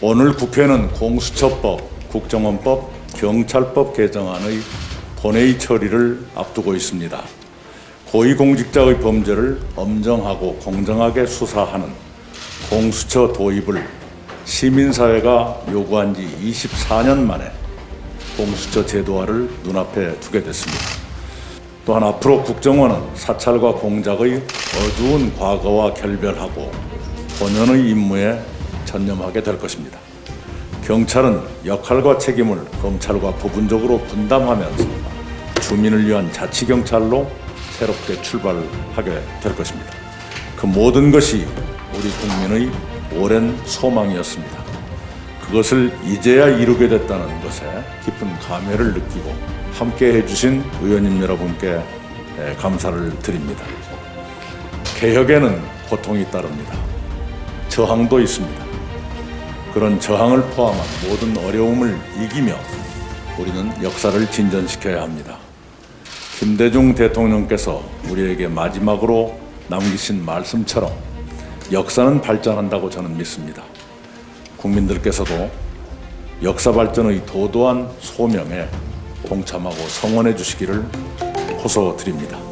오늘 국회는 공수처법, 국정원법, 경찰법 개정안의 본회의 처리를 앞두고 있습니다. 고위공직자의 범죄를 엄정하고 공정하게 수사하는 공수처 도입을 시민사회가 요구한 지 24년 만에 공수처 제도화를 눈앞에 두게 됐습니다. 또한 앞으로 국정원은 사찰과 공작의 어두운 과거와 결별하고 본연의 임무에 전념하게 될 것입니다. 경찰은 역할과 책임을 검찰과 부분적으로 분담하면서 주민을 위한 자치경찰로 새롭게 출발하게 될 것입니다. 그 모든 것이 우리 국민의 오랜 소망이었습니다. 그것을 이제야 이루게 됐다는 것에 깊은 감회를 느끼고 함께 해주신 의원님 여러분께 예, 감사를 드립니다. 개혁에는 고통이 따릅니다. 저항도 있습니다. 그런 저항을 포함한 모든 어려움을 이기며 우리는 역사를 진전시켜야 합니다. 김대중 대통령께서 우리에게 마지막으로 남기신 말씀처럼 역사는 발전한다고 저는 믿습니다. 국민들께서도 역사 발전의 도도한 소명에 동참하고 성원해 주시기를 호소드립니다.